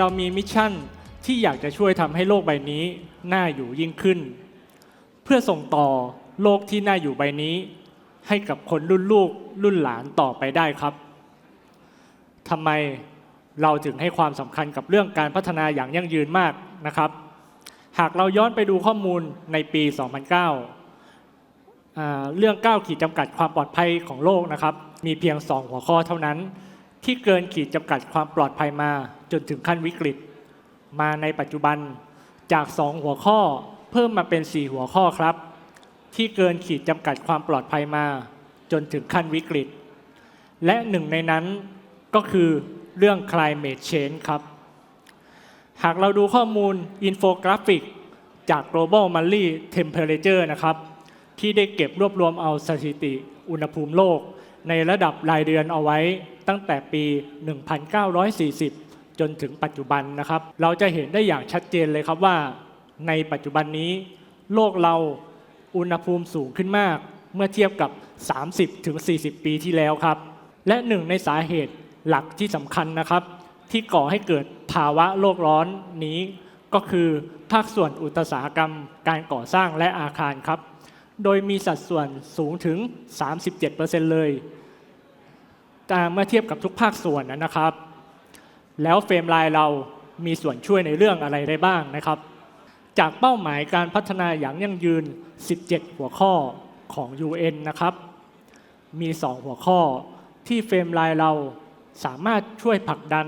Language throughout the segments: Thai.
เรามีมิชชั่นที่อยากจะช่วยทำให้โลกใบนี้น่าอยู่ยิ่งขึ้น เพื่อส่งต่อโลกที่น่าอยู่ใบนี้ ให้กับคนรุ่นลูกรุ่นหลานต่อไปได้ครับทำไมเราถึงให้ความสำคัญกับเรื่องการพัฒนาอย่างยั่งยืนมากนะครับ หากเราย้อนไปดูข้อมูลในปี 2009 เรื่อง 9 ขีดจำกัดความปลอดภัยของโลกนะครับ มีเพียง 2 หัวข้อเท่านั้น ที่เกินขีดจำกัดความปลอดภัยมาจนถึงขั้นวิกฤต มาในปัจจุบันจาก 2 หัวข้อเพิ่มมาเป็น 4 หัวข้อครับ ที่เกินขีดจำกัดความปลอดภัยมา จนถึงขั้นวิกฤต และหนึ่งในนั้นก็คือเรื่อง climate change ครับ หากเราดูข้อมูลอินโฟกราฟิกจาก global monthly temperature นะครับ ที่ได้เก็บรวบรวมเอาสถิติอุณหภูมิโลก ในระดับรายเดือนเอาไว้ ตั้งแต่ปี 1940 จนถึงปัจจุบันนะครับ เราจะเห็นได้อย่างชัดเจนเลยครับว่า ในปัจจุบันนี้ โลกเราอุณหภูมิสูงขึ้นมาก เมื่อเทียบกับ 30-40 ปีที่แล้วครับ และหนึ่งในสาเหตุหลักที่สำคัญนะครับ ที่ก่อให้เกิดภาวะโลกร้อนนี้ก็คือภาคส่วนอุตสาหกรรม การก่อสร้างและอาคารครับ โดยมีสัดส่วนสูงถึง 37%เลย เมื่อเทียบกับทุกภาคส่วนนะครับ แล้วเฟรมไลน์เรามีส่วนช่วยในเรื่องอะไรได้บ้างนะครับ จากเป้าหมายการพัฒนาอย่างยั่งยืน 17 หัวข้อของ UN นะครับ มี 2 หัวข้อที่เฟรมไลน์เราสามารถช่วยผลักดัน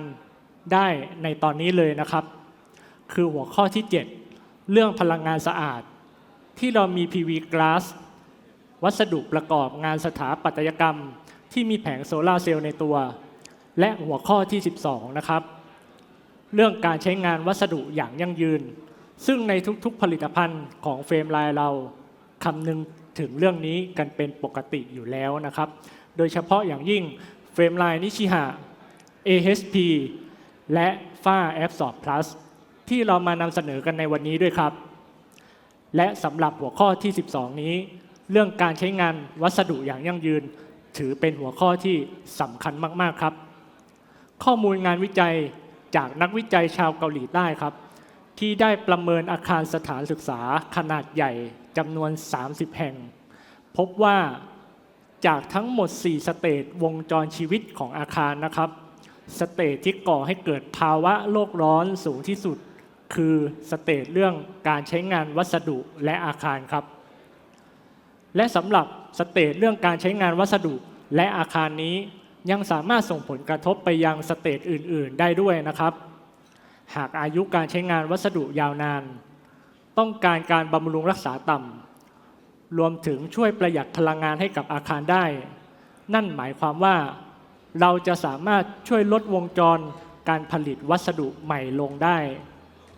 ได้ในตอนนี้เลยนะครับ คือหัวข้อที่ 7 เรื่องพลังงานสะอาด ที่เรามี PV glass วัสดุประกอบงานสถาปัตยกรรม ที่มีแผงโซลาร์เซลล์ในตัว และหัวข้อที่ 12 นะครับ เรื่องการใช้งานวัสดุอย่างยั่งยืน ซึ่งในทุกๆผลิตภัณฑ์ของเฟรมไลน์เราคำนึงถึงเรื่องนี้กันเป็นปกติอยู่แล้วนะครับ โดยเฉพาะอย่างยิ่งเฟรมไลน์นิชิฮะ AHP และฝ้า Absorb Plus ที่เรามานำเสนอกันในวันนี้ด้วยครับ และสำหรับหัวข้อที่ 12 นี้ เรื่องการใช้งานวัสดุอย่างยั่งยืน ถือเป็นหัวข้อที่สำคัญมากๆครับ ข้อมูลงานวิจัยจากนักวิจัยชาวเกาหลีใต้ครับ ที่ได้ประเมินอาคารสถานศึกษาขนาดใหญ่จำนวน 30 แห่ง พบว่าจากทั้งหมด 4 สเตจวงจรชีวิตของอาคารนะครับ สเตจที่ก่อให้เกิดภาวะโลกร้อนสูงที่สุด คือสเตจเรื่องการใช้งานวัสดุและอาคารครับ และสำหรับสเตจเรื่องการใช้งานวัสดุและอาคารนี้ยังสามารถส่งผลกระทบไปยังสเตจอื่น ๆ ได้ด้วยนะครับ หากอายุการใช้งานวัสดุยาวนาน ต้องการการบำรุงรักษาต่ำรวมถึงช่วยประหยัดพลังงานให้กับอาคารได้ นั่นหมายความว่า เราจะสามารถช่วยลดวงจรการผลิตวัสดุใหม่ลงได้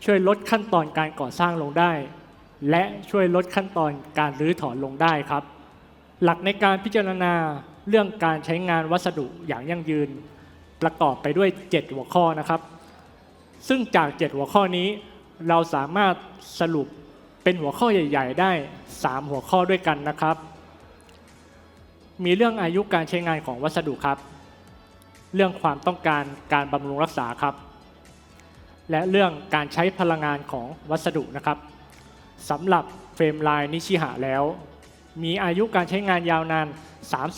ช่วยลดขั้นตอนการก่อสร้างลงได้ และช่วยลดขั้นตอนการรื้อถอนลงได้ครับ หลักในการพิจารณาเรื่องการใช้งานวัสดุอย่างยั่งยืน ประกอบไปด้วย 7 หัวข้อนะครับ ซึ่งจาก 7 หัวข้อนี้ เราสามารถสรุปเป็นหัวข้อใหญ่ ๆ ได้ 3 หัวข้อด้วยกันนะครับ มีเรื่องอายุการใช้งานของวัสดุครับ เรื่องความต้องการการบำรุงรักษาครับ และเรื่องการใช้พลังงานของวัสดุนะครับ สำหรับเฟรมไลน์นิชิหะแล้ว มีอายุการใช้งานยาวนาน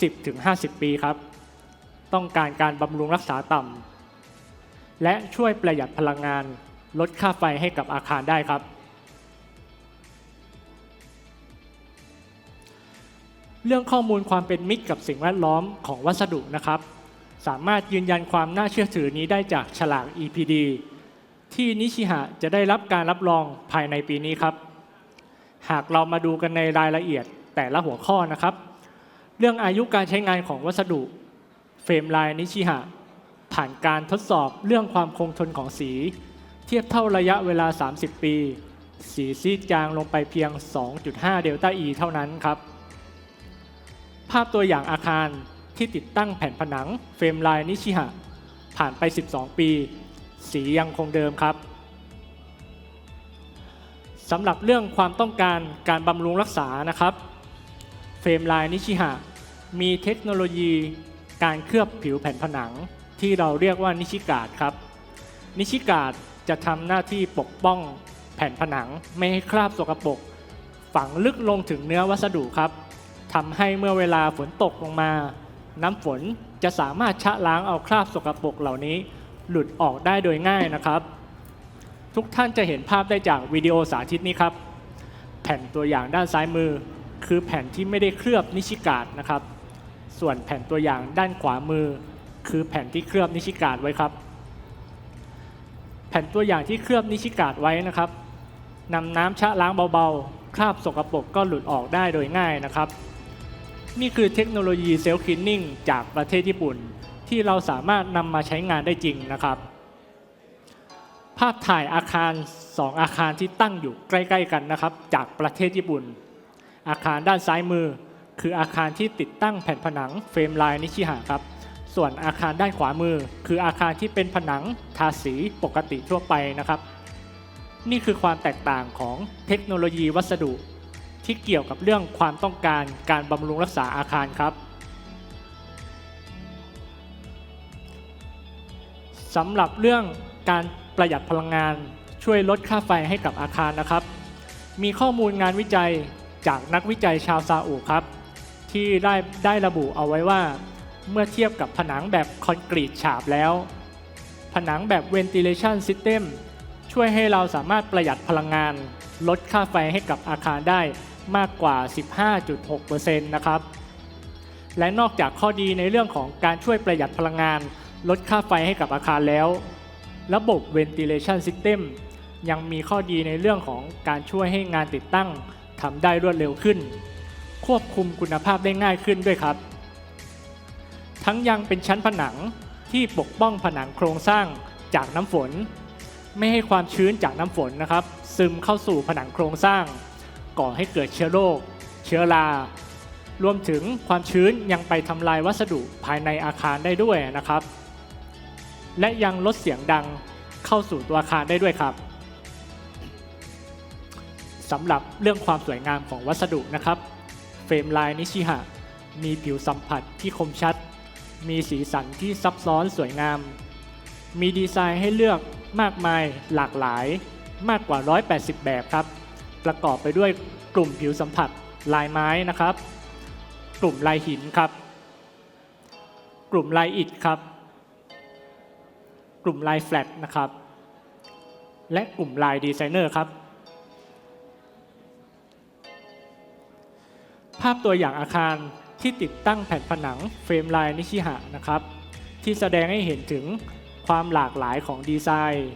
30-50 ปีครับ ต้องการการบำรุงรักษาต่ำและช่วยประหยัดพลังงานลดค่าไฟให้กับอาคารได้ครับ เรื่องข้อมูลความเป็นมิตรกับสิ่งแวดล้อมของวัสดุนะครับ สามารถยืนยันความน่าเชื่อถือนี้ได้จากฉลาก EPD ที่นิชิหะจะได้รับการรับรองภายในปีนี้ครับ หากเรามาดูกันในรายละเอียดแต่ละหัวข้อนะครับ เรื่องอายุการใช้งานของวัสดุเฟรมลน์นิชิหะผ่านการทดสอบเรื่องความคงทนของสี เทียบเท่าระยะเวลา 30 ปี สีซีดจางลงไปเพียง 2.5 เดลต้า E เท่านั้นครับ ภาพตัวอย่างอาคารที่ติดตั้งแผ่นผนังเฟรมลน์นิชิหะผ่านไป 12 ปี สียังคงเดิมครับ สำหรับเรื่องความต้องการการบำรุงรักษานะครับ เฟรมไลน์นิชิหะมีเทคโนโลยีการเคลือบผิวแผ่นผนัง ที่เราเรียกว่านิชิกาดครับ นิชิกาดจะทำหน้าที่ปกป้องแผ่นผนังไม่ให้คราบสกปรกฝังลึกลงถึงเนื้อวัสดุครับทำให้เมื่อเวลาฝนตกลงมา น้ำฝนจะสามารถชะล้างเอาคราบสกปรกเหล่านี้ หลุดออกได้โดยง่ายนะครับ ทุกท่านจะเห็นภาพได้จากวิดีโอสาธิตนี้ครับ แผ่นตัวอย่างด้านซ้ายมือ คือแผ่นที่ไม่ได้เคลือบนิชิกาดนะครับ ส่วนแผ่นตัวอย่างด้านขวามือ คือแผ่นที่เคลือบนิชิกาดไว้ครับ แผ่นตัวอย่างที่เคลือบนิชิกาดไว้นะครับนำน้ำชะล้างเบาๆ คราบสกปรกก็หลุดออกได้โดยง่ายนะครับ นี่คือเทคโนโลยีเซลล์คลีนนิ่งจากประเทศญี่ปุ่น ที่เราสามารถนำมาใช้งานได้จริงนะครับ ภาพถ่ายอาคาร 2 อาคารที่ตั้งอยู่ใกล้ ๆ กันนะครับ จากประเทศญี่ปุ่น อาคารด้านซ้ายมือ คืออาคารที่ติดตั้งแผ่นผนังเฟรมลายนิชิหะครับ ส่วนอาคารด้านขวามือ คืออาคารที่เป็นผนังทาสีปกติทั่วไปนะครับ นี่คือความแตกต่างของเทคโนโลยีวัสดุที่เกี่ยวกับเรื่องความต้องการการบำรุงรักษาอาคารครับสำหรับเรื่องการ ประหยัดพลังงาน ช่วยลดค่าไฟให้กับอาคารนะครับ มีข้อมูลงานวิจัยจากนักวิจัยชาวซาอุครับ ที่ได้ได้ระบุเอาไว้ว่า เมื่อเทียบกับผนังแบบคอนกรีตฉาบแล้ว ผนังแบบ ventilation system ช่วยให้เราสามารถประหยัดพลังงาน ลดค่าไฟให้กับอาคารได้มากกว่า 15.6%นะครับ และนอกจากข้อดีในเรื่องของการช่วยประหยัดพลังงาน ลดค่าไฟให้กับอาคารแล้ว ระบบ ventilation system ยังมีข้อดีในเรื่องของการช่วยให้งานติดตั้งทำได้รวดเร็วขึ้น ควบคุมคุณภาพได้ง่ายขึ้นด้วยครับ ทั้งยังเป็นชั้นผนังที่ปกป้องผนังโครงสร้างจากน้ำฝน ไม่ให้ความชื้นจากน้ำฝนนะครับ ซึมเข้าสู่ผนังโครงสร้าง ก่อให้เกิดเชื้อโรค เชื้อรารวมถึงความชื้นยังไปทำลายวัสดุภายในอาคารได้ด้วยนะครับ และยังลดเสียงดังเข้าสู่ตัวอาคารได้ด้วยครับสำหรับเรื่องความสวยงามของวัสดุนะครับ เฟรมลายนิชิหะ มีผิวสัมผัสที่คมชัด มีสีสันที่ซับซ้อนสวยงาม มีดีไซน์ให้เลือกมากมายหลากหลายมากกว่า 180 แบบครับ ประกอบไปด้วยกลุ่มผิวสัมผัสลายไม้นะครับ กลุ่มลายหินครับ กลุ่มลายอิฐครับ ลุ่มลายแฟลตนะครับ และกลุ่มลายดีไซเนอร์ครับ ภาพตัวอย่างอาคารที่ติดตั้งแผ่นผนังเฟรมลายนิชิหะนะครับ ที่แสดงให้เห็นถึงความหลากหลายของดีไซน์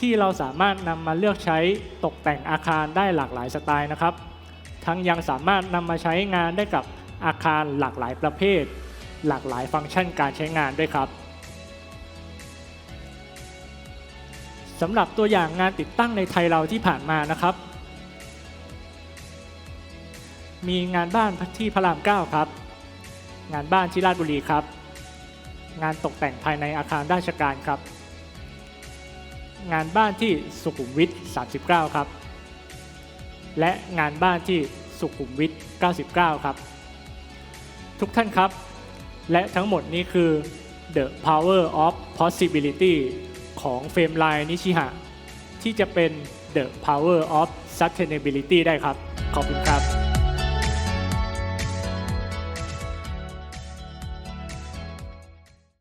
ที่เราสามารถนำมาเลือกใช้ตกแต่งอาคารได้หลากหลายสไตล์นะครับ ทั้งยังสามารถนำมาใช้งานได้กับอาคารหลากหลายประเภท หลากหลายฟังก์ชันการใช้งานด้วยครับ สำหรับตัวอย่างงานติดตั้งในไทยเราที่ผ่านมานะครับ มีงานบ้านที่พระราม 9 ครับ งานบ้านที่ราชบุรีครับ งานตกแต่งภายในอาคารราชการครับ งานบ้านที่สุขุมวิท 39 ครับ และงานบ้านที่สุขุมวิท 99 ครับ ทุกท่านครับ และทั้งหมดนี้คือ The Power of Possibility ของเฟรมไลน์นิชิฮะที่จะเป็น The Power of Sustainability ได้ครับ ขอบคุณครับ